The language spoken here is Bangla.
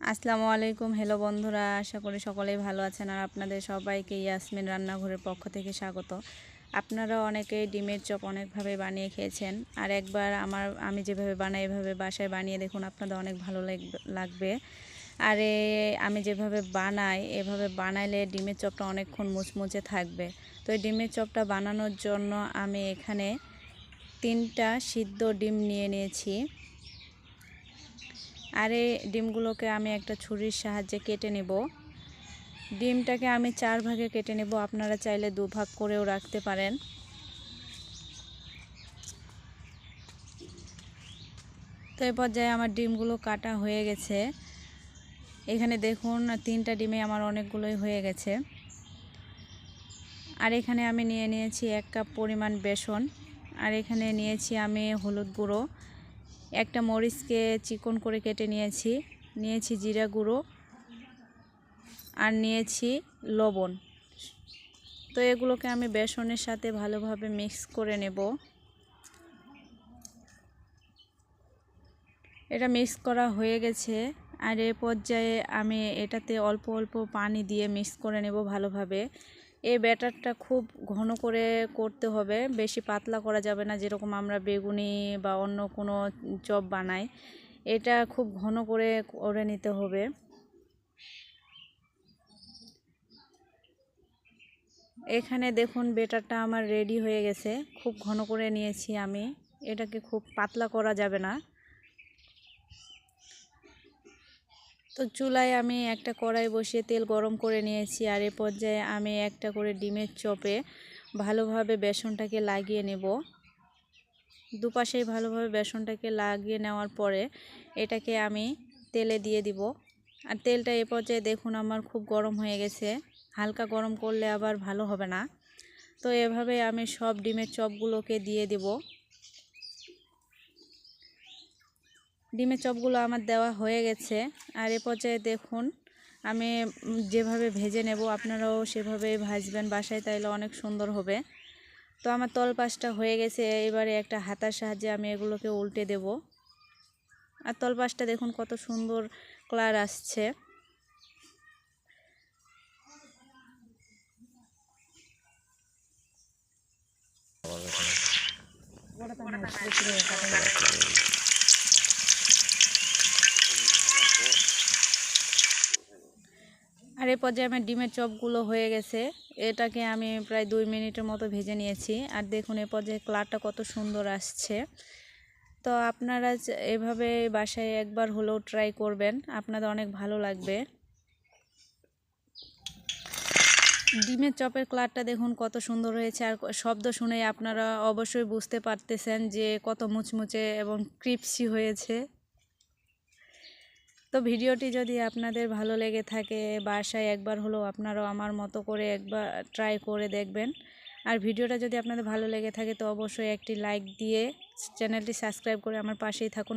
আসসালামু আলাইকুম। হ্যালো বন্ধুরা, আশা করি সকলেই ভালো আছেন আর আপনাদের সবাইকে ইয়াসমিন রান্নাঘরের পক্ষ থেকে স্বাগত। আপনারা অনেকেই ডিমের চপ অনেকভাবে বানিয়ে খেয়েছেন আর একবার আমার, আমি যেভাবে বানাই এভাবে বাসায় বানিয়ে দেখুন আপনাদের অনেক ভালো লাগ- লাগবে। আর আমি যেভাবে বানাই, এভাবে বানাইলে ডিমের চপটা অনেকক্ষণ মুচমুচে থাকবে। তো এই ডিমের চপটা বানানোর জন্য আমি এখানে তিনটা সিদ্ধ ডিম নিয়ে নিয়েছি। আর এই ডিমগুলোকে আমি একটা ছুরির সাহায্যে কেটে নেব। ডিমটাকে আমি চার ভাগে কেটে নেব। আপনারা চাইলে দু ভাগ করেও রাখতে পারেন। তো এই পর্যায়ে আমার ডিমগুলো কাটা হয়ে গেছে। এখানে দেখুন, তিনটা ডিমে আমার অনেকগুলোই হয়ে গেছে। আর এখানে আমি নিয়ে নিয়েছি এক কাপ পরিমাণ বেসন। আর এখানে নিয়েছি আমি হলুদ গুঁড়ো। একটা মরিচকে চিকন করে কেটে নিয়েছি। নিয়েছি জিরা গুঁড়ো আর নিয়েছি লবণ। তো এগুলোকে আমি বেসনের সাথে ভালোভাবে মিক্স করে নেব। এটা মিক্স করা হয়ে গেছে আর এ পর্যায়ে আমি এটাতে অল্প অল্প পানি দিয়ে মিক্স করে নেব ভালোভাবে। এই ব্যাটারটা খুব ঘন করে করতে হবে, বেশি পাতলা করা যাবে না যেরকম আমরা বেগুনি বা অন্য কোনো চপ বানাই। এটা খুব ঘন করে করে নিতে হবে। এখানে দেখুন বেটারটা আমার রেডি হয়ে গেছে, খুব ঘন করে নিয়েছি আমি। এটাকে খুব পাতলা করা যাবে না। তো চুলায় আমি একটা কড়াই বসিয়ে তেল গরম করে নিয়েছি আর এ পর্যায়ে আমি একটা করে ডিমের চপে ভালোভাবে বেসনটাকে লাগিয়ে নেব। দুপাশেই ভালোভাবে বেসনটাকে লাগিয়ে নেওয়ার পরে এটাকে আমি তেলে দিয়ে দিব। আর তেলটা এ পর্যায়ে দেখুন আমার খুব গরম হয়ে গেছে, হালকা গরম করলে আবার ভালো হবে না। তো এভাবে আমি সব ডিমের চপগুলোকে দিয়ে দেব। ডিমের চপগুলো আমার দেওয়া হয়ে গেছে। আর এ পর্যায়ে দেখুন, আমি যেভাবে ভেজে নেব, আপনারাও সেভাবে ভাজবেন বাসায়, তাইলে অনেক সুন্দর হবে। তো আমার তলপাশটা হয়ে গেছে, এবারে একটা হাতার সাহায্যে আমি এগুলোকে উল্টে দেব। আর তলপাশটা দেখুন কত সুন্দর কালার আসছে। এই পর্যায়ে আমার ডিমের চপগুলো হয়ে গেছে। এটাকে আমি প্রায় দুই মিনিটের মতো ভেজে নিয়েছি। আর দেখুন, এ পর্যায়ে কালারটা কত সুন্দর আসছে। তো আপনারা এভাবে বাসায় একবার হলেও ট্রাই করবেন। আপনাদের অনেক ভালো লাগবে। ডিমের চপের ক্লারটা দেখুন, কত সুন্দর হয়েছে। আর শব্দ শুনে আপনারা অবশ্যই বুঝতে পারতেছেন যে কত মুচমুচে এবং ক্রিপসি হয়েছে। তো ভিডিওটি যদি আপনাদের ভালো লেগে থাকে, বাসায় একবার হলেও আপনারাও আমার মতো করে একবার ট্রাই করে দেখবেন। আর ভিডিওটা যদি আপনাদের ভালো লেগে থাকে, তো অবশ্যই একটি লাইক দিয়ে চ্যানেলটি সাবস্ক্রাইব করে আমার পাশেই থাকুন।